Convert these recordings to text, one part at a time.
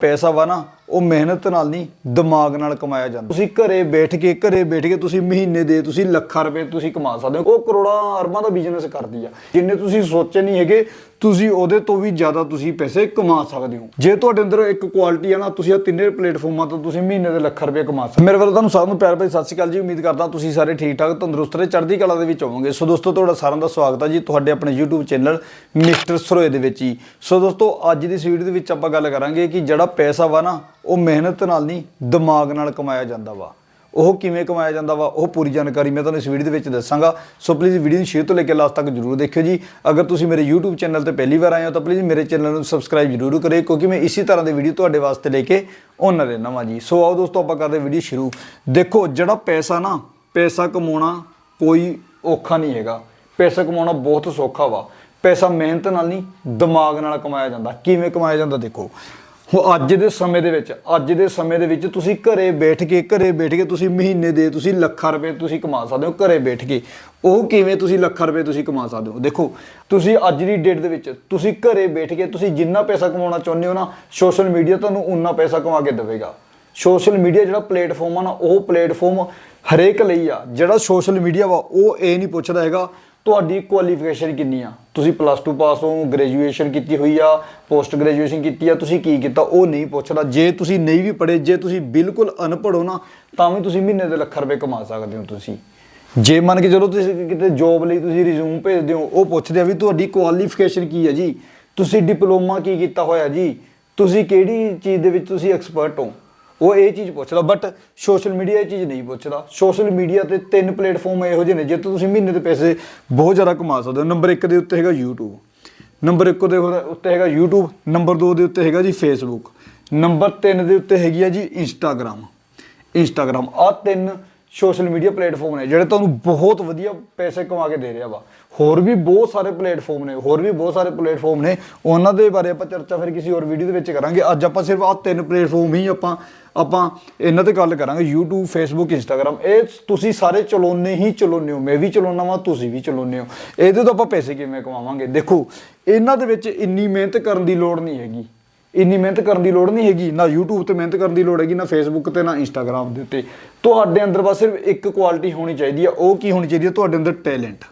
ਪੈਸਾ ਵਾ ਨਾ ਉਹ ਮਿਹਨਤ ਨਾਲ ਨਹੀਂ, ਦਿਮਾਗ ਨਾਲ ਕਮਾਇਆ ਜਾਂਦਾ। ਤੁਸੀਂ ਘਰੇ ਬੈਠ ਕੇ, ਘਰੇ ਬੈਠ ਕੇ ਤੁਸੀਂ ਮਹੀਨੇ ਦੇ, ਤੁਸੀਂ ਲੱਖਾਂ ਰੁਪਏ ਤੁਸੀਂ ਕਮਾ ਸਕਦੇ ਹੋ। ਉਹ ਕਰੋੜਾਂ ਅਰਬਾਂ ਦਾ ਬਿਜ਼ਨਸ ਕਰਦੀ ਆ। ਜਿੰਨੇ ਤੁਸੀਂ ਸੋਚੇ ਨਹੀਂ ਹੈਗੇ, ਤੁਸੀਂ ਉਹਦੇ ਤੋਂ ਵੀ ਜ਼ਿਆਦਾ ਤੁਸੀਂ ਪੈਸੇ ਕਮਾ ਸਕਦੇ ਹੋ। ਜੇ ਤੁਹਾਡੇ ਅੰਦਰ ਇੱਕ ਕੁਆਲਿਟੀ ਆ ਨਾ, ਤੁਸੀਂ ਇਹ ਤਿੰਨੇ ਪਲੇਟਫਾਰਮਾਂ ਤੋਂ ਤੁਸੀਂ ਮਹੀਨੇ ਦੇ ਲੱਖਾਂ ਰੁਪਏ ਕਮਾ ਸਕਦੇ ਮੇਰੇ ਵੱਲੋਂ ਤੁਹਾਨੂੰ ਸਾਰਿਆਂ ਨੂੰ ਪਿਆਰ ਭਰੀ ਸਤਿ ਸ਼੍ਰੀ ਅਕਾਲ ਜੀ। ਉਮੀਦ ਕਰਦਾ ਤੁਸੀਂ ਸਾਰੇ ਠੀਕ ਠਾਕ, ਤੰਦਰੁਸਤ ਤੇ ਚੜ੍ਹਦੀ ਕਲਾ ਦੇ ਵਿੱਚ ਹੋਵੋਗੇ। ਸੋ ਦੋਸਤੋ, ਤੁਹਾਡਾ ਸਾਰਿਆਂ ਦਾ ਸਵਾਗਤ ਹੈ ਜੀ ਤੁਹਾਡੇ ਆਪਣੇ YouTube ਚੈਨਲ ਮਿਸਟਰ ਸਰੋਏ ਦੇ ਵਿੱਚ ਹੀ। ਸੋ ਦੋਸਤੋ, ਅੱਜ ਦੀ ਇਸ ਵੀਡੀਓ ਦੇ ਵਿੱਚ ਆਪਾਂ ਗੱਲ ਕਰਾਂਗੇ ਕਿ ਜਿਹੜਾ ਪੈਸਾ ਵਾ ਨਾ ਉਹ ਮਿਹਨਤ ਨਾਲ ਨਹੀਂ, ਦਿਮਾਗ ਨਾਲ ਕਮਾਇਆ ਜਾਂਦਾ ਵਾ। ਉਹ ਕਿਵੇਂ ਕਮਾਇਆ ਜਾਂਦਾ ਵਾ, ਉਹ ਪੂਰੀ ਜਾਣਕਾਰੀ ਮੈਂ ਤੁਹਾਨੂੰ ਇਸ ਵੀਡੀਓ ਦੇ ਵਿੱਚ ਦੱਸਾਂਗਾ। ਸੋ ਪਲੀਜ਼ ਵੀਡੀਓ ਨੂੰ ਸ਼ੇਅਰ ਤੋਂ ਲੈ ਕੇ ਲਾਸਟ ਤੱਕ ਜਰੂਰ ਦੇਖਿਓ ਜੀ। ਅਗਰ ਤੁਸੀਂ ਮੇਰੇ YouTube ਚੈਨਲ ਤੇ ਪਹਿਲੀ ਵਾਰ ਆਏ ਹੋ ਤਾਂ ਪਲੀਜ਼ ਮੇਰੇ ਚੈਨਲ ਨੂੰ ਸਬਸਕ੍ਰਾਈਬ ਜਰੂਰ ਕਰਿਓ, ਕਿਉਂਕਿ ਮੈਂ ਇਸੇ ਤਰ੍ਹਾਂ ਦੇ ਵੀਡੀਓ ਤੁਹਾਡੇ ਵਾਸਤੇ ਲੈ ਕੇ ਆਉਣਾ ਰਹਿਣਾ ਵਾਂ ਜੀ। ਸੋ ਆਓ ਦੋਸਤੋ, ਆਪਾਂ ਕਰਦੇ ਵੀਡੀਓ ਸ਼ੁਰੂ। ਦੇਖੋ, ਜਿਹੜਾ ਪੈਸਾ ਨਾ, ਪੈਸਾ ਕਮਾਉਣਾ ਕੋਈ ਔਖਾ ਨਹੀਂ ਹੈਗਾ। ਪੈਸਾ ਕਮਾਉਣਾ ਬਹੁਤ ਸੌਖਾ ਵਾ। ਪੈਸਾ ਮਿਹਨਤ ਨਾਲ ਨਹੀਂ, ਦਿਮਾਗ ਨਾਲ ਕਮਾਇਆ ਜਾਂਦਾ। ਕਿਵੇਂ ਕਮਾਇਆ ਜਾਂਦਾ ਦੇਖੋ। ਹੁਣ ਅੱਜ ਦੇ ਸਮੇਂ ਦੇ ਵਿੱਚ, ਅੱਜ ਦੇ ਸਮੇਂ ਦੇ ਵਿੱਚ ਤੁਸੀਂ ਘਰੇ ਬੈਠ ਕੇ, ਘਰੇ ਬੈਠ ਕੇ ਤੁਸੀਂ ਮਹੀਨੇ ਦੇ ਤੁਸੀਂ ਲੱਖਾਂ ਰੁਪਏ ਤੁਸੀਂ ਕਮਾ ਸਕਦੇ ਹੋ ਘਰੇ ਬੈਠ ਕੇ। ਉਹ ਕਿਵੇਂ ਤੁਸੀਂ ਲੱਖਾਂ ਰੁਪਏ ਤੁਸੀਂ ਕਮਾ ਸਕਦੇ ਹੋ? ਦੇਖੋ, ਤੁਸੀਂ ਅੱਜ ਦੀ ਡੇਟ ਦੇ ਵਿੱਚ ਤੁਸੀਂ ਘਰੇ ਬੈਠ ਕੇ ਤੁਸੀਂ ਜਿੰਨਾ ਪੈਸਾ ਕਮਾਉਣਾ ਚਾਹੁੰਦੇ ਹੋ ਨਾ ਸੋਸ਼ਲ ਮੀਡੀਆ ਤੁਹਾਨੂੰ ਉਨਾ ਪੈਸਾ ਕਮਾ ਕੇ ਦੇਵੇਗਾ। ਸੋਸ਼ਲ ਮੀਡੀਆ ਜਿਹੜਾ ਪਲੇਟਫਾਰਮ ਆ ਨਾ, ਉਹ ਪਲੇਟਫਾਰਮ ਹਰੇਕ ਲਈ ਆ। ਜਿਹੜਾ ਸੋਸ਼ਲ ਮੀਡੀਆ ਵਾ, ਉਹ ਇਹ ਨਹੀਂ ਪੁੱਛਦਾ ਹੈਗਾ ਤੁਹਾਡੀ ਕੁਆਲੀਫਿਕੇਸ਼ਨ ਕਿੰਨੀ ਆ? ਤੁਸੀਂ ਪਲੱਸ 2 ਪਾਸ ਹੋ ਗ੍ਰੈਜੂਏਸ਼ਨ ਕੀਤੀ ਹੋਈ ਆ ਪੋਸਟ ਗ੍ਰੈਜੂਏਸ਼ਨ ਕੀਤੀ ਆ, ਤੁਸੀਂ ਕੀ ਕੀਤਾ? ਉਹ ਨਹੀਂ ਪੁੱਛਦਾ। ਜੇ ਤੁਸੀਂ ਨਹੀਂ ਵੀ ਪੜ੍ਹੇ, ਜੇ ਤੁਸੀਂ ਬਿਲਕੁਲ ਅਨਪੜ੍ਹ ਹੋ ਨਾ, ਤਾਂ ਵੀ ਤੁਸੀਂ ਮਹੀਨੇ ਦੇ ਲੱਖ ਰੁਪਏ ਕਮਾ ਸਕਦੇ ਹੋ ਤੁਸੀਂ। ਜੇ ਮੰਨ ਕੇ ਚਲੋ ਤੁਸੀਂ ਕਿਤੇ ਜੌਬ ਲਈ ਤੁਸੀਂ ਰਿਜ਼ਿਊਮ ਭੇਜਦੇ ਹੋ, ਉਹ ਪੁੱਛਦੇ ਆ ਵੀ ਤੁਹਾਡੀ ਕੁਆਲੀਫਿਕੇਸ਼ਨ ਕੀ ਹੈ ਜੀ? ਤੁਸੀਂ ਡਿਪਲੋਮਾ ਕੀ ਕੀਤਾ ਹੋਇਆ ਜੀ? ਤੁਸੀਂ ਕਿਹੜੀ ਚੀਜ਼ ਦੇ ਵਿੱਚ ਤੁਸੀਂ ਐਕਸਪਰਟ ਹੋ? ਉਹ ਇਹ ਚੀਜ਼ ਪੁੱਛਦਾ ਬਟ ਸੋਸ਼ਲ ਮੀਡੀਆ ਇਹ ਚੀਜ਼ ਨਹੀਂ ਪੁੱਛਦਾ। ਸੋਸ਼ਲ ਮੀਡੀਆ ਤੇ ਤਿੰਨ ਪਲੇਟਫਾਰਮ ਇਹੋ ਜਿਹੇ ਨੇ ਜਿੱਥੇ ਤੁਸੀਂ ਮਹੀਨੇ ਦੇ ਪੈਸੇ ਬਹੁਤ ਜ਼ਿਆਦਾ ਕਮਾ ਸਕਦੇ ਹੋ। ਨੰਬਰ 1 ਦੇ ਉੱਤੇ ਹੈਗਾ YouTube ਨੰਬਰ 1 ਦੇ ਉੱਤੇ ਹੈਗਾ YouTube ਨੰਬਰ 2 ਦੇ ਉੱਤੇ ਹੈਗਾ ਜੀ Facebook ਨੰਬਰ 3 ਦੇ ਉੱਤੇ ਹੈਗੀ ਆ ਜੀ Instagram ਇੰਸਟਾਗ੍ਰam ਆ ਤਿੰਨ ਸੋਸ਼ਲ ਮੀਡੀਆ ਪਲੇਟਫਾਰਮ ਨੇ, ਜਿਹੜੇ ਤੁਹਾਨੂੰ ਬਹੁਤ ਵਧੀਆ ਪੈਸੇ ਕਮਾ ਕੇ ਦੇ ਰਿਹਾ ਵਾ। ਹੋਰ ਵੀ ਬਹੁਤ ਸਾਰੇ ਪਲੇਟਫਾਰਮ ਨੇ, ਹੋਰ ਵੀ ਬਹੁਤ ਸਾਰੇ ਪਲੇਟਫਾਰਮ ਨੇ। ਉਹਨਾਂ ਦੇ ਬਾਰੇ ਆਪਾਂ ਚਰਚਾ ਫਿਰ ਕਿਸੇ ਹੋਰ ਵੀਡੀਓ ਦੇ ਵਿੱਚ ਕਰਾਂਗੇ। ਅੱਜ ਆਪਾਂ ਸਿਰਫ ਆ ਤਿੰਨ ਪਲੇਟਫਾਰਮ ਹੀ ਆਪਾਂ ਆਪਾਂ ਇਹਨਾਂ ਤੇ ਗੱਲ ਕਰਾਂਗੇ। YouTube, Facebook, Instagram ਇਹ ਤੁਸੀਂ ਸਾਰੇ ਚਲਾਉਨੇ ਹੀ ਚਲਾਉਨੇ ਹੋ। ਮੈਂ ਵੀ ਚਲਾਉਣਾ ਵਾਂ, ਤੁਸੀਂ ਵੀ ਚਲਾਉਨੇ ਹੋ। ਇਹਦੇ ਤੋਂ ਆਪਾਂ ਪੈਸੇ ਕਿਵੇਂ ਕਮਾਵਾਂਗੇ? ਦੇਖੋ, ਇਹਨਾਂ ਦੇ ਵਿੱਚ ਇੰਨੀ ਮਿਹਨਤ ਕਰਨ ਦੀ ਲੋੜ ਨਹੀਂ ਹੈਗੀ। ਇੰਨੀ ਮਿਹਨਤ ਕਰਨ ਦੀ ਲੋੜ ਨਹੀਂ ਹੈਗੀ। ਨਾ YouTube ਤੇ ਮਿਹਨਤ ਕਰਨ ਦੀ ਲੋੜ ਹੈਗੀ, ਨਾ Facebook ਤੇ, ਨਾ Instagram ਦੇ ਉੱਤੇ। ਤੁਹਾਡੇ ਅੰਦਰ ਬਸ ਸਿਰਫ ਇੱਕ ਕੁਆਲਿਟੀ ਹੋਣੀ ਚਾਹੀਦੀ ਆ। ਉਹ ਕੀ ਹੋਣੀ ਚਾਹੀਦੀ ਹੈ ਤੁਹਾਡੇ ਅੰਦਰ ਟੈਲੈਂਟ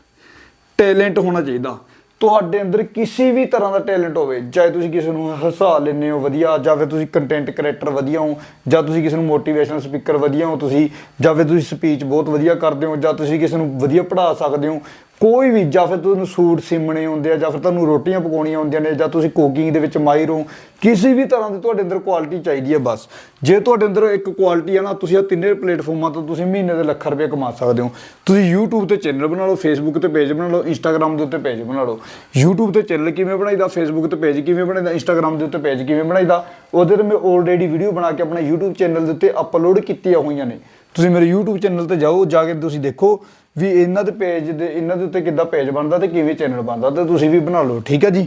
ਟੈਲੈਂਟ ਹੋਣਾ ਚਾਹੀਦਾ। ਤੁਹਾਡੇ ਅੰਦਰ ਕਿਸੇ ਵੀ ਤਰ੍ਹਾਂ ਦਾ ਟੈਲੈਂਟ ਹੋਵੇ, ਚਾਹੇ ਤੁਸੀਂ ਕਿਸੇ ਨੂੰ ਹਸਾ ਲੈਂਦੇ ਹੋ ਵਧੀਆ, ਜਾਂ ਫਿਰ ਤੁਸੀਂ ਕੰਟੈਂਟ ਕ੍ਰੀਏਟਰ ਵਧੀਆ ਹੋ, ਜਾਂ ਤੁਸੀਂ ਕਿਸੇ ਨੂੰ ਮੋਟੀਵੇਸ਼ਨਲ ਸਪੀਕਰ ਵਧੀਆ ਹੋ ਤੁਸੀਂ, ਜਾਂ ਫਿਰ ਤੁਸੀਂ ਸਪੀਚ ਬਹੁਤ ਵਧੀਆ ਕਰਦੇ ਹੋ, ਜਾਂ ਤੁਸੀਂ ਕਿਸੇ ਨੂੰ ਵਧੀਆ ਪੜ੍ਹਾ ਸਕਦੇ ਹੋ ਕੋਈ ਵੀ, ਜਾਂ ਫਿਰ ਤੁਹਾਨੂੰ ਸੂਟ ਸਿਮਣੇ ਹੁੰਦੇ ਆ, ਜਾਂ ਫਿਰ ਤੁਹਾਨੂੰ ਰੋਟੀਆਂ ਪਕਾਉਣੀਆਂ ਹੁੰਦੀਆਂ ਨੇ, ਜਾਂ ਤੁਸੀਂ ਕੁਕਿੰਗ ਦੇ ਵਿੱਚ ਮਾਹਿਰ ਹੋ, ਕਿਸੇ ਵੀ ਤਰ੍ਹਾਂ ਦੀ ਤੁਹਾਡੇ ਅੰਦਰ ਕੁਆਲਿਟੀ ਚਾਹੀਦੀ ਹੈ ਬਸ। ਜੇ ਤੁਹਾਡੇ ਅੰਦਰ ਇੱਕ ਕੁਆਲਿਟੀ ਆ ਨਾ, ਤੁਸੀਂ ਇਹ ਤਿੰਨੇ ਪਲੇਟਫਾਰਮਾਂ ਤੋਂ ਤੁਸੀਂ ਮਹੀਨੇ ਦੇ ਲੱਖ ਰੁਪਏ ਕਮਾ ਸਕਦੇ ਹੋ। ਤੁਸੀਂ YouTube ਤੇ ਚੈਨਲ ਬਣਾ ਲਓ, Facebook ਤੇ ਪੇਜ ਬਣਾ ਲਓ, Instagram ਦੇ ਉੱਤੇ ਪੇਜ ਬਣਾ ਲਓ। YouTube ਤੇ ਚੈਨਲ ਕਿਵੇਂ ਬਣਾਈਦਾ, Facebook ਤੇ ਪੇਜ ਕਿਵੇਂ ਬਣਾਈਦਾ, Instagram ਦੇ ਉੱਤੇ ਪੇਜ ਕਿਵੇਂ ਬਣਾਈਦਾ? ਉਹਦੇ ਤੇ ਮੈਂ ਆਲਰੇਡੀ ਵੀਡੀਓ ਬਣਾ ਕੇ ਆਪਣੇ YouTube ਚੈਨਲ ਦੇ ਉੱਤੇ ਅਪਲੋਡ ਕੀਤੀਆਂ ਹੋਈਆਂ ਨੇ। ਤੁਸੀਂ ਮੇਰੇ YouTube ਚੈਨਲ ਤੇ ਜਾਓ, ਜਾ ਕੇ ਤੁਸੀਂ ਦੇਖੋ। ਵੀ ਇਹਨਾਂ ਦੇ ਪੇਜ ਦੇ, ਇਹਨਾਂ ਦੇ ਉੱਤੇ ਕਿੱਦਾਂ ਪੇਜ ਬਣਦਾ ਤੇ ਕਿਵੇਂ ਚੈਨਲ ਬਣਦਾ ਤੇ ਤੁਸੀਂ ਵੀ ਬਣਾ ਲਓ, ਠੀਕ ਹੈ ਜੀ?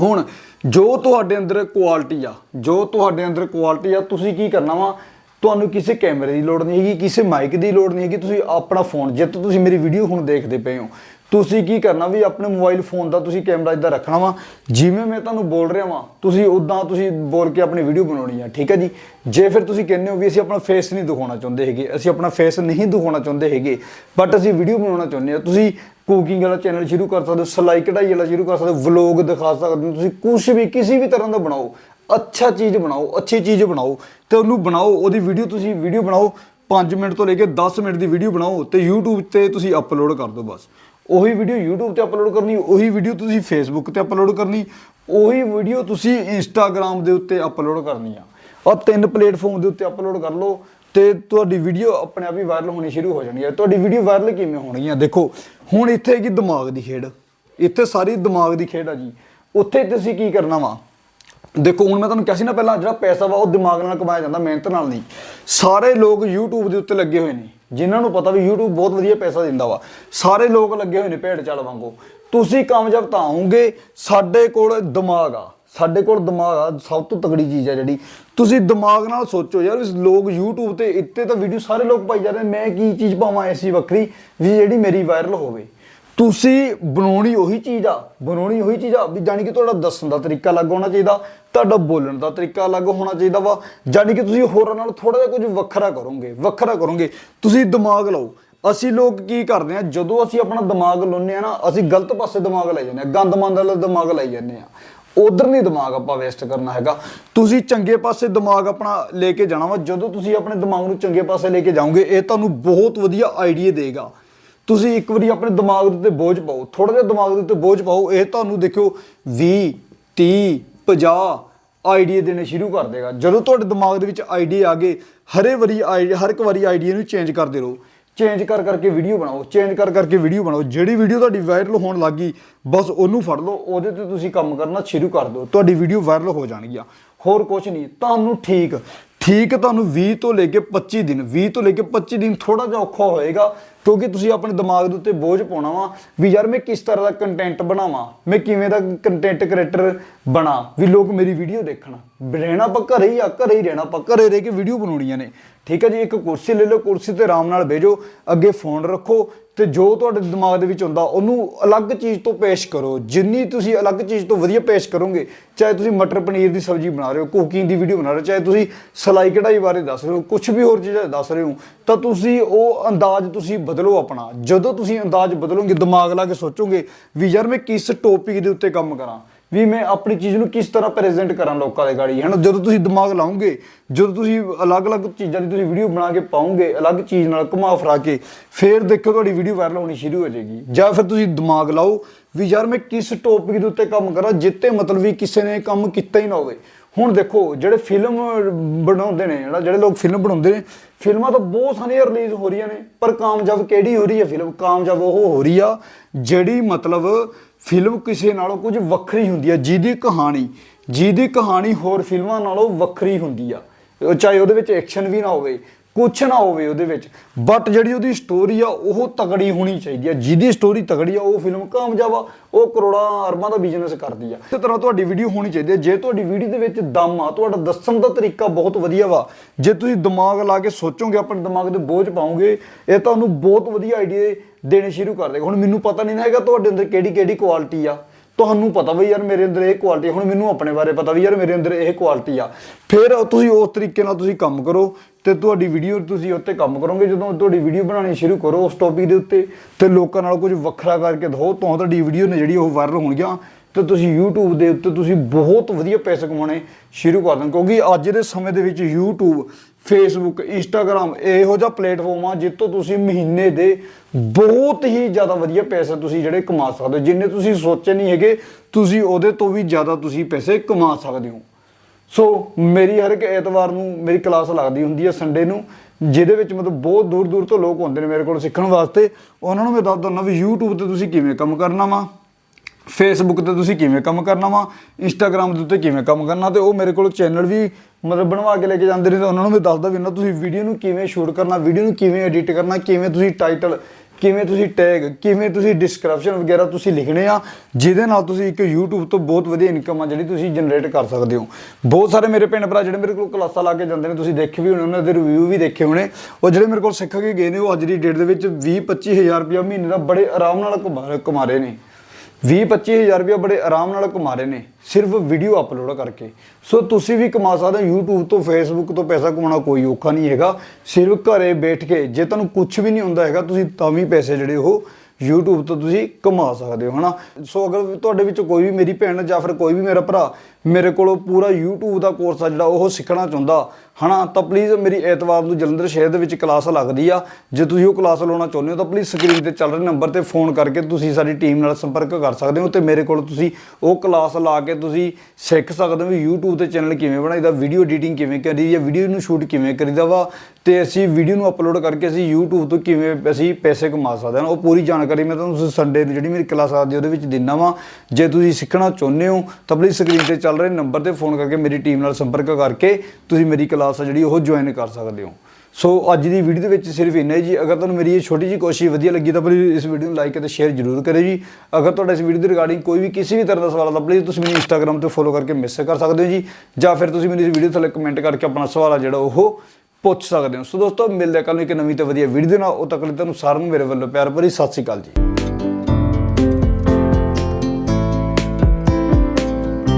ਹੁਣ, ਜੋ ਤੁਹਾਡੇ ਅੰਦਰ ਕੁਆਲਿਟੀ ਆ, ਜੋ ਤੁਹਾਡੇ ਅੰਦਰ ਕੁਆਲਿਟੀ ਆ, ਤੁਸੀਂ ਕੀ ਕਰਨਾ ਵਾ? ਤੁਹਾਨੂੰ ਕਿਸੇ ਕੈਮਰੇ ਦੀ ਲੋੜ ਨਹੀਂ ਹੈਗੀ, ਕਿਸੇ ਮਾਈਕ ਦੀ ਲੋੜ ਨਹੀਂ ਹੈਗੀ, ਤੁਸੀਂ ਆਪਣਾ ਫੋਨ ਜੇ ਤੁਸੀਂ ਮੇਰੀ ਵੀਡੀਓ ਹੁਣ ਦੇਖਦੇ ਪਏ ਹੋ। ਤੁਸੀਂ ਕੀ ਕਰਨਾ ਵੀ ਆਪਣੇ ਮੋਬਾਈਲ ਫੋਨ ਦਾ ਤੁਸੀਂ ਕੈਮਰਾ ਇਦਾਂ ਰੱਖਣਾ ਵਾ? ਜਿਵੇਂ ਮੈਂ ਤੁਹਾਨੂੰ ਬੋਲ ਰਿਹਾ ਵਾਂ, ਤੁਸੀਂ ਉਦਾਂ ਤੁਸੀਂ ਬੋਲ ਕੇ ਆਪਣੀ ਵੀਡੀਓ ਬਣਾਉਣੀ ਆ, ਠੀਕ ਹੈ ਜੀ? ਜੇ ਫਿਰ ਤੁਸੀਂ ਕਹਿੰਦੇ ਹੋ ਵੀ ਅਸੀਂ ਆਪਣਾ ਫੇਸ ਨਹੀਂ ਦਿਖਾਉਣਾ ਚਾਹੁੰਦੇ ਹੈਗੇ, ਅਸੀਂ ਆਪਣਾ ਫੇਸ ਨਹੀਂ ਦਿਖਾਉਣਾ ਚਾਹੁੰਦੇ ਹੈਗੇ ਬਟ ਅਸੀਂ ਵੀਡੀਓ ਬਣਾਉਣਾ ਚਾਹੁੰਦੇ ਆ, ਤੁਸੀਂ ਕੁਕਿੰਗ ਵਾਲਾ ਚੈਨਲ ਸ਼ੁਰੂ ਕਰ ਸਕਦੇ ਹੋ, ਸਲਾਈ ਕਢਾਈ ਵਾਲਾ ਸ਼ੁਰੂ ਕਰ ਸਕਦੇ ਹੋ ਵਲੌਗ ਦਿਖਾ ਸਕਦੇ ਹੋ, ਤੁਸੀਂ ਕੁਝ ਵੀ ਕਿਸੇ ਵੀ ਤਰ੍ਹਾਂ ਦਾ ਬਣਾਓ, ਅੱਛਾ ਚੀਜ਼ ਬਣਾਓ, ਅੱਛੀ ਚੀਜ਼ ਬਣਾਓ, ਤੇ ਉਹਨੂੰ ਬਣਾਓ, ਉਹਦੀ ਵੀਡੀਓ ਤੁਸੀਂ ਵੀਡੀਓ ਬਣਾਓ 5 ਮਿੰਟ ਤੋਂ ਲੈ ਕੇ 10 ਮਿੰਟ ਦੀ ਵੀਡੀਓ ਬਣਾਓ, ਤੇ YouTube ਤੇ ਤੁਸੀਂ ਅਪਲੋਡ ਕਰ ਦਿਓ ਬਸ। ਉਹੀ ਵੀਡੀਓ YouTube ਤੇ ਅਪਲੋਡ ਕਰਨੀ, ਉਹੀ ਵੀਡੀਓ ਤੁਸੀਂ Facebook ਤੇ ਅਪਲੋਡ ਕਰਨੀ, ਉਹੀ ਵੀਡੀਓ ਤੁਸੀਂ Instagram ਦੇ ਉੱਤੇ ਅਪਲੋਡ ਕਰਨੀ ਆ। ਆ ਤਿੰਨ ਪਲੇਟਫਾਰਮ ਦੇ ਉੱਤੇ ਅਪਲੋਡ ਕਰ ਲਓ ਤੇ ਤੁਹਾਡੀ ਵੀਡੀਓ ਆਪਣੇ ਆਪ ਹੀ ਵਾਇਰਲ ਹੋਣੀ ਸ਼ੁਰੂ ਹੋ ਜਾਣੀ ਹੈ ਤੁਹਾਡੀ ਵੀਡੀਓ ਵਾਇਰਲ ਕਿਵੇਂ ਹੋਣਗੀਆਂ ਦੇਖੋ, ਹੁਣ ਇੱਥੇ ਕੀ ਦਿਮਾਗ ਦੀ ਖੇਡ। ਇੱਥੇ ਸਾਰੀ ਦਿਮਾਗ ਦੀ ਖੇਡ ਆ ਜੀ। ਉੱਥੇ ਤੁਸੀਂ ਕੀ ਕਰਨਾ ਵਾ? ਦੇਖੋ, ਹੁਣ ਮੈਂ ਤੁਹਾਨੂੰ ਕਿਹਾ ਸੀ ਨਾ ਪਹਿਲਾਂ, ਜਿਹੜਾ ਪੈਸਾ ਵਾ ਉਹ ਦਿਮਾਗ ਨਾਲ ਕਮਾਇਆ ਜਾਂਦਾ, ਮਿਹਨਤ ਨਾਲ ਨਹੀਂ। ਸਾਰੇ ਲੋਕ YouTube ਦੇ ਉੱਤੇ ਲੱਗੇ ਹੋਏ ਨੇ। ਜਿਨ੍ਹਾਂ ਨੂੰ ਪਤਾ ਵੀ YouTube ਬਹੁਤ ਵਧੀਆ ਪੈਸਾ ਦਿੰਦਾ ਵਾ। ਸਾਰੇ ਲੋਕ ਲੱਗੇ ਹੋਏ ਨੇ ਭੇਡ ਚਾਲ ਵਾਂਗੂ। ਤੁਸੀਂ ਕਾਮਯਾਬ ਤਾਂ ਹੋਵੋਗੇ, ਸਾਡੇ ਕੋਲ ਦਿਮਾਗ ਆ। ਸਾਡੇ ਕੋਲ ਦਿਮਾਗ ਆ, ਸਭ ਤੋਂ ਤਗੜੀ ਚੀਜ਼ ਆ ਜਿਹੜੀ। ਤੁਸੀਂ ਦਿਮਾਗ ਨਾਲ ਸੋਚੋ ਯਾਰ, ਇਸ ਲੋਕ YouTube ਤੇ ਇੱਥੇ ਤਾਂ ਵੀਡੀਓ ਸਾਰੇ ਲੋਕ ਪਾਈ ਜਾ ਰਹੇ ਮੈਂ ਕੀ ਚੀਜ਼ ਪਾਵਾਂ ਐਸੀ ਵੱਖਰੀ ਵੀ ਜਿਹੜੀ ਮੇਰੀ ਵਾਇਰਲ ਹੋਵੇ? ਤੁਸੀਂ ਬਣਾਉਣੀ ਉਹੀ ਚੀਜ਼ ਆ, ਬਣਾਉਣੀ ਉਹੀ ਚੀਜ਼ ਆ। ਵੀ ਜਾਣੀ ਕਿ ਤੁਹਾਡਾ ਦੱਸਣ ਦਾ ਤਰੀਕਾ ਅਲੱਗ ਹੋਣਾ ਚਾਹੀਦਾ। ਤੁਹਾਡਾ ਬੋਲਣ ਦਾ ਤਰੀਕਾ ਅਲੱਗ ਹੋਣਾ ਚਾਹੀਦਾ ਵਾ ਜਾਣੀ ਕਿ ਤੁਸੀਂ ਹੋਰਾਂ ਨਾਲ ਥੋੜਾ ਜਿਹਾ ਕੁਝ ਵੱਖਰਾ ਕਰੋਗੇ ਵੱਖਰਾ ਕਰੋਗੇ। ਤੁਸੀਂ ਦਿਮਾਗ ਲਾਓ। ਅਸੀਂ ਲੋਕ ਕੀ ਕਰਦੇ ਆ ਜਦੋਂ ਅਸੀਂ ਆਪਣਾ ਦਿਮਾਗ ਲਾਉਂਦੇ ਆ ਨਾ, ਅਸੀਂ ਗਲਤ ਪਾਸੇ ਦਿਮਾਗ ਲਾਈ ਜਾਂਦੇ ਆ ਗੰਦਮੰਦ ਵਾਲਾ ਦਿਮਾਗ ਲਾਈ ਜਾਂਦੇ ਆ ਉਧਰ ਨਹੀਂ ਦਿਮਾਗ ਆਪਾਂ ਵੇਸਟ ਕਰਨਾ ਹੈਗਾ। ਤੁਸੀਂ ਚੰਗੇ ਪਾਸੇ ਦਿਮਾਗ ਆਪਣਾ ਲੈ ਕੇ ਜਾਣਾ ਵਾ, ਜਦੋਂ ਤੁਸੀਂ ਆਪਣੇ ਦਿਮਾਗ ਨੂੰ ਚੰਗੇ ਪਾਸੇ ਲੈ ਕੇ ਜਾਓਗੇ, ਇਹ ਤੁਹਾਨੂੰ ਬਹੁਤ ਵਧੀਆ ਆਈਡੀਆ ਦੇਗਾ। ਤੁਸੀਂ ਇੱਕ ਵਾਰੀ ਆਪਣੇ ਦਿਮਾਗ ਦੇ ਉੱਤੇ ਬੋਝ ਪਾਓ ਥੋੜਾ ਜਿਹਾ ਦਿਮਾਗ ਦੇ ਉੱਤੇ ਬੋਝ ਪਾਓ, ਇਹ ਤੁਹਾਨੂੰ ਦੇਖਿਓ 20 30 50 ਆਈਡੀਆ ਦੇਣੇ ਸ਼ੁਰੂ ਕਰ ਦੇਗਾ। ਜਦੋਂ ਤੁਹਾਡੇ ਦਿਮਾਗ ਦੇ ਵਿੱਚ ਆਈਡੀਆ ਆ ਗਏ, ਹਰੇ ਵਾਰੀ ਆਈਡੀਆ ਹਰ ਇੱਕ ਵਾਰੀ ਆਈਡੀਆ ਨੂੰ ਚੇਂਜ ਕਰਦੇ ਰਹੋ। ਚੇਂਜ ਕਰ ਕਰਕੇ ਵੀਡੀਓ ਬਣਾਓ ਚੇਂਜ ਕਰ ਕਰਕੇ ਵੀਡੀਓ ਬਣਾਓ। ਜਿਹੜੀ ਵੀਡੀਓ ਤੁਹਾਡੀ ਵਾਇਰਲ ਹੋਣ ਲੱਗੀ ਬਸ ਉਹਨੂੰ ਫੜ ਲਓ, ਉਹਦੇ ਤੇ ਤੁਸੀਂ ਕੰਮ ਕਰਨਾ ਸ਼ੁਰੂ ਕਰ ਦਿਓ। ਤੁਹਾਡੀ ਵੀਡੀਓ ਵਾਇਰਲ ਹੋ ਜਾਣਗੀਆਂ। ਹੋਰ ਕੁਝ ਨਹੀਂ। ਤੁਹਾਨੂੰ ਠੀਕ। ਠੀਕ ਤੁਹਾਨੂੰ 20 ਤੋਂ ਲੈ ਕੇ 25 ਦਿਨ 20 ਤੋਂ ਲੈ ਕੇ 25 ਦਿਨ ਥੋੜਾ ਜਿਹਾ ਔਖਾ ਹੋਏਗਾ, ਕਿਉਂਕਿ ਤੁਸੀਂ ਆਪਣੇ ਦਿਮਾਗ ਦੇ ਉੱਤੇ ਬੋਝ ਪਾਉਣਾ ਵਾ ਵੀ ਯਾਰ ਮੈਂ ਕਿਸ ਤਰ੍ਹਾਂ ਦਾ ਕੰਟੈਂਟ ਬਣਾਵਾਂ, ਮੈਂ ਕਿਵੇਂ ਦਾ ਕੰਟੈਂਟ ਕ੍ਰੀਏਟਰ ਬਣਾ, ਵੀ ਲੋਕ ਮੇਰੀ ਵੀਡੀਓ ਦੇਖਣ। ਰਹਿਣਾ ਆਪਾਂ ਘਰੇ ਹੀ ਆ, ਘਰੇ ਹੀ ਰਹਿਣਾ, ਆਪਾਂ ਘਰੇ ਰਹਿ ਕੇ ਵੀਡੀਓ ਬਣਾਉਣੀਆਂ ਨੇ। ਠੀਕ ਹੈ ਜੀ, ਇੱਕ ਕੁਰਸੀ ਲੈ ਲਓ, ਕੁਰਸੀ ਤੇ ਆਰਾਮ ਨਾਲ ਬਹਿ ਜਾਓ, ਅੱਗੇ ਫੋਨ ਰੱਖੋ ਤੇ ਜੋ ਤੁਹਾਡੇ ਦਿਮਾਗ ਦੇ ਵਿੱਚ ਹੁੰਦਾ, ਉਹਨੂੰ ਅਲੱਗ ਚੀਜ਼ ਤੋਂ ਪੇਸ਼ ਕਰੋ। ਜਿੰਨੀ ਤੁਸੀਂ ਅਲੱਗ ਚੀਜ਼ ਤੋਂ ਵਧੀਆ ਪੇਸ਼ ਕਰੋਗੇ, ਚਾਹੇ ਤੁਸੀਂ ਮਟਰ ਪਨੀਰ ਦੀ ਸਬਜ਼ੀ ਬਣਾ ਰਹੇ ਹੋ, ਕੁਕਿੰਗ ਦੀ ਵੀਡੀਓ ਬਣਾ ਰਹੇ ਹੋ, ਚਾਹੇ ਤੁਸੀਂ ਸਲਾਈ ਕਢਾਈ ਬਾਰੇ ਦੱਸ ਰਹੇ ਹੋ ਕੁਝ ਵੀ ਹੋਰ ਚੀਜ਼ਾਂ ਦੱਸ ਰਹੇ ਹੋ, ਤਾਂ ਤੁਸੀਂ ਉਹ ਅੰਦਾਜ਼ ਤੁਸੀਂ ਬਦਲੋ ਆਪਣਾ। ਜਦੋਂ ਤੁਸੀਂ ਅੰਦਾਜ਼ ਬਦਲੋਗੇ, ਦਿਮਾਗ ਲਾ ਕੇ ਸੋਚੋਗੇ ਵੀ ਯਾਰ ਮੈਂ ਕਿਸ ਟੌਪਿਕ ਦੇ ਉੱਤੇ ਕੰਮ ਕਰਾਂ ਵੀ ਮੈਂ ਆਪਣੀ ਚੀਜ਼ ਨੂੰ ਕਿਸ ਤਰ੍ਹਾਂ ਪ੍ਰੈਜ਼ੈਂਟ ਕਰਾਂ ਲੋਕਾਂ ਦੇ ਗਾੜੀ ਹੈ ਨਾ ਜਦੋਂ ਤੁਸੀਂ ਦਿਮਾਗ ਲਾਉਂਗੇ ਜਦੋਂ ਤੁਸੀਂ ਅਲੱਗ-ਅਲੱਗ ਚੀਜ਼ਾਂ ਦੀ ਤੁਸੀਂ ਵੀਡੀਓ ਬਣਾ ਕੇ ਪਾਓਗੇ, ਅਲੱਗ ਚੀਜ਼ ਨਾਲ ਘੁਮਾ ਫਰਾ ਕੇ, ਫਿਰ ਦੇਖੋ ਤੁਹਾਡੀ ਵੀਡੀਓ ਵਾਇਰਲ ਹੋਣੀ ਸ਼ੁਰੂ ਹੋ ਜਾਏਗੀ। ਜਾਂ ਫਿਰ ਤੁਸੀਂ ਦਿਮਾਗ ਲਾਓ ਵੀ ਯਾਰ ਮੈਂ ਕਿਸ ਟੌਪਿਕ ਦੇ ਉੱਤੇ ਕੰਮ ਕਰਾਂ, ਜਿੱਤੇ ਮਤਲਬ ਵੀ ਕਿਸੇ ਨੇ ਕੰਮ ਕੀਤਾ ਹੀ ਨਾ ਹੋਵੇ। ਹੁਣ ਦੇਖੋ, ਜਿਹੜੇ ਫਿਲਮ ਬਣਾਉਂਦੇ ਨੇ, ਜਿਹੜਾ ਜਿਹੜੇ ਲੋਕ ਫਿਲਮ ਬਣਾਉਂਦੇ ਨੇ ਫਿਲਮਾਂ ਤਾਂ ਬਹੁਤ ਸਾਰੀਆਂ ਰਿਲੀਜ਼ ਹੋ ਰਹੀਆਂ ਨੇ, ਪਰ ਕਾਮਯਾਬ ਕਿਹੜੀ ਹੋ ਰਹੀ ਹੈ ਫਿਲਮ ਕਾਮਯਾਬ ਉਹ ਹੋ ਰਹੀ ਆ, ਜਿਹੜੀ ਮਤਲਬ ਫਿਲਮ ਕਿਸੇ ਨਾਲੋਂ ਕੁਝ ਵੱਖਰੀ ਹੁੰਦੀ ਆ, ਜਿਹਦੀ ਕਹਾਣੀ ਜਿਹਦੀ ਕਹਾਣੀ ਹੋਰ ਫਿਲਮਾਂ ਨਾਲੋਂ ਵੱਖਰੀ ਹੁੰਦੀ ਆ। ਚਾਹੇ ਉਹਦੇ ਵਿੱਚ ਐਕਸ਼ਨ ਵੀ ਨਾ ਹੋਵੇ ਕੁਛ ਨਾ ਹੋਵੇ ਉਹਦੇ ਵਿੱਚ। ਬਟ ਜਿਹੜੀ ਉਹਦੀ ਸਟੋਰੀ ਆ, ਉਹ ਤਗੜੀ ਹੋਣੀ ਚਾਹੀਦੀ ਆ। ਜਿਹਦੀ ਸਟੋਰੀ ਤਗੜੀ ਆ, ਉਹ ਫਿਲਮ ਕਾਮਯਾਬ ਆ, ਉਹ ਕਰੋੜਾਂ ਅਰਬਾਂ ਦਾ ਬਿਜ਼ਨਸ ਕਰਦੀ ਆ। ਇਸੇ ਤਰ੍ਹਾਂ ਤੁਹਾਡੀ ਵੀਡੀਓ ਹੋਣੀ ਚਾਹੀਦੀ ਆ। ਜੇ ਤੁਹਾਡੀ ਵੀਡੀਓ ਦੇ ਵਿੱਚ ਦਮ ਆ, ਤੁਹਾਡਾ ਦੱਸਣ ਦਾ ਤਰੀਕਾ ਬਹੁਤ ਵਧੀਆ ਵਾ। ਜੇ ਤੁਸੀਂ ਦਿਮਾਗ ਲਾ ਕੇ ਸੋਚੋਗੇ, ਆਪਣੇ ਦਿਮਾਗ ਦੇ ਬੋਝ ਪਾਓਗੇ, ਇਹ ਤੁਹਾਨੂੰ ਬਹੁਤ ਵਧੀਆ ਆਈਡੀਆ ਦੇਣੇ ਸ਼ੁਰੂ ਕਰ ਦੇਗਾ। ਹੁਣ ਮੈਨੂੰ ਪਤਾ ਨਹੀਂ ਨਾ ਹੈਗਾ ਤੁਹਾਡੇ ਅੰਦਰ ਕਿਹੜੀ ਕਿਹੜੀ ਕੁਆਲਿਟੀ ਆ। ਤੁਹਾਨੂੰ ਪਤਾ ਵੀ ਯਾਰ ਮੇਰੇ ਅੰਦਰ ਇਹ ਕੁਆਲਿਟੀ ਹੁਣ ਮੈਨੂੰ ਆਪਣੇ ਬਾਰੇ ਪਤਾ ਵੀ ਯਾਰ ਮੇਰੇ ਅੰਦਰ ਇਹ ਕੁਆਲਿਟੀ ਆ। ਫਿਰ ਤੁਸੀਂ ਉਸ ਤਰੀਕੇ ਨਾਲ ਤੁਸੀਂ ਕੰਮ ਕਰੋ ਤੇ ਤੁਹਾਡੀ ਵੀਡੀਓ ਤੁਸੀਂ ਉੱਤੇ ਕੰਮ ਕਰੋਗੇ। ਜਦੋਂ ਤੁਹਾਡੀ ਵੀਡੀਓ ਬਣਾਉਣੀ ਸ਼ੁਰੂ ਕਰੋ ਉਸ ਟੌਪਿਕ ਦੇ ਉੱਤੇ ਤੇ ਲੋਕਾਂ ਨਾਲ ਕੁਝ ਵੱਖਰਾ ਕਰਕੇ ਦਿਖਾਓ। ਤਾਂ ਤੁਹਾਡੀ ਵੀਡੀਓ ਨੇ ਜਿਹੜੀ ਉਹ ਵਾਇਰਲ ਹੋਣਗੀਆਂ। ਤੇ ਤੁਸੀਂ YouTube ਦੇ ਉੱਤੇ ਤੁਸੀਂ ਬਹੁਤ ਵਧੀਆ ਪੈਸੇ ਕਮਾਉਣੇ ਸ਼ੁਰੂ ਕਰ ਦੇਣ, ਕਿਉਂਕਿ ਅੱਜ ਦੇ ਸਮੇਂ ਦੇ ਵਿੱਚ YouTube, Facebook, Instagram ਇਹੋ ਜਿਹਾ ਪਲੇਟਫਾਰਮ ਆ ਜਿੱਤੋਂ ਤੁਸੀਂ ਮਹੀਨੇ ਦੇ ਬਹੁਤ ਹੀ ਜ਼ਿਆਦਾ ਵਧੀਆ ਪੈਸੇ ਤੁਸੀਂ ਜਿਹੜੇ ਕਮਾ ਸਕਦੇ ਹੋ, ਜਿੰਨੇ ਤੁਸੀਂ ਸੋਚੇ ਨਹੀਂ ਹੈਗੇ, ਤੁਸੀਂ ਉਹਦੇ ਤੋਂ ਵੀ ਜ਼ਿਆਦਾ ਤੁਸੀਂ ਪੈਸੇ ਕਮਾ ਸਕਦੇ ਹੋ। ਸੋ ਮੇਰੀ ਹਰ ਇੱਕ ਐਤਵਾਰ ਨੂੰ ਮੇਰੀ ਕਲਾਸ ਲੱਗਦੀ ਹੁੰਦੀ ਹੈ ਸੰਡੇ ਨੂੰ, ਜਿਹਦੇ ਵਿੱਚ ਮਤਲਬ ਬਹੁਤ ਦੂਰ ਦੂਰ ਤੋਂ ਲੋਕ ਆਉਂਦੇ ਨੇ ਮੇਰੇ ਕੋਲ ਸਿੱਖਣ ਵਾਸਤੇ, ਉਹਨਾਂ ਨੂੰ ਮੈਂ ਦੱਸ ਦਿੰਦਾ ਵੀ YouTube ਤੇ ਤੁਸੀਂ ਕਿਵੇਂ ਕੰਮ ਕਰਨਾ ਵਾ। ਫੇਸਬੁੱਕ ਤੇ ਤੁਸੀਂ ਕਿਵੇਂ ਕੰਮ ਕਰਨਾ ਵਾ? ਇੰਸਟਾਗ੍ਰam ਦੇ ਉੱਤੇ ਕਿਵੇਂ ਕੰਮ ਕਰਨਾ? ਤੇ ਉਹ ਮੇਰੇ ਕੋਲ ਚੈਨਲ ਵੀ ਮਤਲਬ ਬਣਵਾ ਕੇ ਲੈ ਕੇ ਜਾਂਦੇ ਨੇ ਤੇ ਉਹਨਾਂ ਨੂੰ ਮੈਂ ਦੱਸਦਾ ਵੀ ਨਾ ਤੁਸੀਂ ਵੀਡੀਓ ਨੂੰ ਕਿਵੇਂ ਸ਼ੂਟ ਕਰਨਾ ਵੀਡੀਓ ਨੂੰ ਕਿਵੇਂ ਐਡਿਟ ਕਰਨਾ, ਕਿਵੇਂ ਤੁਸੀਂ ਟਾਈਟਲ ਕਿਵੇਂ ਤੁਸੀਂ ਟੈਗ ਕਿਵੇਂ ਤੁਸੀਂ ਡਿਸਕ੍ਰਿਪਸ਼ਨ ਵਗੈਰਾ ਤੁਸੀਂ ਲਿਖਣੇ ਆ, ਜਿਹਦੇ ਨਾਲ ਤੁਸੀਂ ਇੱਕ YouTube ਤੋਂ ਬਹੁਤ ਵਧੀਆ ਇਨਕਮ ਆ ਜਿਹੜੀ ਤੁਸੀਂ ਜਨਰੇਟ ਕਰ ਸਕਦੇ ਹੋ। ਬਹੁਤ ਸਾਰੇ ਮੇਰੇ ਭੈਣ ਭਰਾ ਜਿਹੜੇ ਮੇਰੇ ਕੋਲ ਕਲਾਸਾਂ ਲਾ ਕੇ ਜਾਂਦੇ ਨੇ, ਤੁਸੀਂ ਦੇਖੇ ਵੀ ਹੋਣੇ, ਉਹਨਾਂ ਦੇ ਰਿਵਿਊ ਵੀ ਦੇਖੇ ਹੋਣੇ। ਉਹ ਜਿਹੜੇ ਮੇਰੇ ਕੋਲ ਸਿੱਖ ਕੇ ਗਏ ਨੇ, ਉਹ ਅੱਜ ਦੀ ਡੇਟ ਦੇ ਵਿੱਚ 20 25000 ਰੁਪਇਆ ਮਹੀਨੇ ਦਾ ਬੜੇ ਆਰਾਮ ਨਾਲ ਕਮਾ ਕਮਾ ਰਹੇ ਨੇ। 20 25000 ਰੁਪਏ ਬੜੇ ਆਰਾਮ ਨਾਲ ਕਮਾ ਰਹੇ ਨੇ, ਸਿਰਫ ਵੀਡੀਓ ਅਪਲੋਡ ਕਰਕੇ। ਸੋ ਤੁਸੀਂ ਵੀ ਕਮਾ ਸਕਦੇ ਹੋ, YouTube ਤੋਂ, Facebook ਤੋਂ ਪੈਸਾ ਕਮਾਉਣਾ ਕੋਈ ਔਖਾ ਨਹੀਂ ਹੈਗਾ। ਸਿਰਫ ਘਰੇ ਬੈਠ ਕੇ, ਜੇ ਤੁਹਾਨੂੰ ਕੁਝ ਵੀ ਨਹੀਂ ਹੁੰਦਾ ਹੈਗਾ, ਤੁਸੀਂ ਤਾਂ ਵੀ ਪੈਸੇ ਜਿਹੜੇ ਉਹ YouTube ਤੋਂ ਤੁਸੀਂ ਕਮਾ ਸਕਦੇ ਹੋ, ਹਨਾ? ਸੋ ਅਗਰ ਤੁਹਾਡੇ ਵਿੱਚ ਕੋਈ ਵੀ ਮੇਰੀ ਭੈਣ ਜਾਂ ਫਿਰ ਕੋਈ ਵੀ ਮੇਰਾ ਭਰਾ ਮੇਰੇ ਕੋਲੋਂ ਪੂਰਾ YouTube ਦਾ ਕੋਰਸ ਆ ਜਿਹੜਾ ਉਹ ਸਿੱਖਣਾ ਚਾਹੁੰਦਾ। ਹਨਾ, ਤਾਂ ਪਲੀਜ਼ ਮੇਰੀ ਐਤਵਾਰ ਨੂੰ ਜਲੰਧਰ ਸ਼ਹਿਰ ਦੇ ਵਿੱਚ ਕਲਾਸ ਲੱਗਦੀ ਆ। ਜੇ ਤੁਸੀਂ ਉਹ ਕਲਾਸ ਲਾਉਣਾ ਚਾਹੁੰਦੇ ਹੋ ਤਾਂ ਪਲੀਜ਼ ਸਕਰੀਨ ਤੇ ਚੱਲ ਰਹੇ ਨੰਬਰ ਤੇ ਫੋਨ ਕਰਕੇ ਤੁਸੀਂ ਸਾਡੀ ਟੀਮ ਨਾਲ ਸੰਪਰਕ ਕਰ ਸਕਦੇ ਹੋ ਤੇ ਮੇਰੇ ਕੋਲ ਤੁਸੀਂ ਉਹ ਕਲਾਸ ਲਾ ਕੇ ਤੁਸੀਂ ਸਿੱਖ ਸਕਦੇ ਹੋ ਵੀ YouTube ਤੇ ਚੈਨਲ ਕਿਵੇਂ ਬਣਾਈਦਾ ਵੀਡੀਓ ਐਡੀਟਿੰਗ ਕਿਵੇਂ ਕਰੀਦੀ ਹੈ ਵੀਡੀਓ ਨੂੰ ਸ਼ੂਟ ਕਿਵੇਂ ਕਰੀਦਾ ਵਾ ਤੇ ਅਸੀਂ ਵੀਡੀਓ ਨੂੰ ਅਪਲੋਡ ਕਰਕੇ ਅਸੀਂ YouTube ਤੋਂ ਕਿਵੇਂ ਅਸੀਂ ਪੈਸੇ ਕਮਾ ਸਕਦੇ ਹਾਂ। ਉਹ ਪੂਰੀ ਜਾਣਕਾਰੀ ਮੈਂ ਤੁਹਾਨੂੰ ਸੰਡੇ ਨੂੰ ਜਿਹੜੀ ਮੇਰੀ ਕਲਾਸ ਆਦੀ ਉਹਦੇ ਵਿੱਚ ਦਿੰਦਾ ਵਾਂ। ਜੇ ਤੁਸੀਂ ਸਿੱਖਣਾ ਚਾਹੁੰਦੇ ਹੋ ਤਾਂ ਪਲੀਜ਼ ਸਕਰੀਨ ਤੇ ਚੱਲ ਰਹੇ ਨੰਬਰ ਤੇ ਫੋਨ ਕਰਕੇ ਮੇਰੀ ਟੀਮ ਨਾਲ ਸੰਪਰਕ ਕਰਕੇ ਤੁਸੀਂ ਮੇਰੀ ਕਲਾਸ ਆ ਜਿਹੜੀ ਉਹ ਜੁਆਇਨ ਕਰ ਸਕਦੇ ਹੋ। ਸੋ ਅੱਜ ਦੀ ਵੀਡੀਓ ਦੇ ਵਿੱਚ ਸਿਰਫ ਇੰਨਾ ਹੀ ਜੀ। ਅਗਰ ਤੁਹਾਨੂੰ ਮੇਰੀ ਇਹ ਛੋਟੀ ਜੀ ਕੋਸ਼ਿਸ਼ ਵਧੀਆ ਲੱਗੀ ਤਾਂ ਪਲੀਜ਼ ਇਸ ਵੀਡੀਓ ਨੂੰ ਲਾਈਕ ਅਤੇ ਸ਼ੇਅਰ ਜ਼ਰੂਰ ਕਰਿਓ ਜੀ। ਅਗਰ ਤੁਹਾਡਾ ਇਸ ਵੀਡੀਓ ਦੇ ਰਿਗਾਰਡਿੰਗ ਕੋਈ ਵੀ ਕਿਸੇ ਵੀ ਤਰ੍ਹਾਂ ਦਾ ਸਵਾਲ ਆ ਤਾਂ ਪਲੀਜ਼ ਤੁਸੀਂ ਮੈਨੂੰ ਇੰਸਟਾਗ੍ਰam ਤੇ ਫੋਲੋ ਕਰਕੇ ਮੈਸੇਜ ਕਰ ਸਕਦੇ ਹੋ ਜੀ। ਜਾਂ ਫਿਰ ਤੁਸੀਂ ਮੈਨੂੰ ਇਸ ਵੀਡੀਓ ਥੱਲੇ ਕਮੈਂਟ ਕਰਕੇ ਆਪਣਾ ਸਵਾਲ ਆ ਜਿਹੜਾ ਉਹ ਪੁੱਛ ਸਕਦੇ ਹੋ। ਸੋ ਦੋਸਤੋ, ਮਿਲਦੇ ਹਾਂ ਕੱਲ੍ਹ ਨੂੰ ਇੱਕ ਨਵੀਂ ਤੇ ਵਧੀਆ ਵੀਡੀਓ ਨਾਲ। ਉਹ ਤੱਕ ਲਈ ਤੁਹਾਨੂੰ ਸਾਰਿਆਂ ਨੂੰ ਮੇਰੇ ਵੱਲੋਂ ਪਿਆਰ ਭਰੀ ਸਤਿ ਸ਼੍ਰੀ ਅਕਾਲ ਜੀ।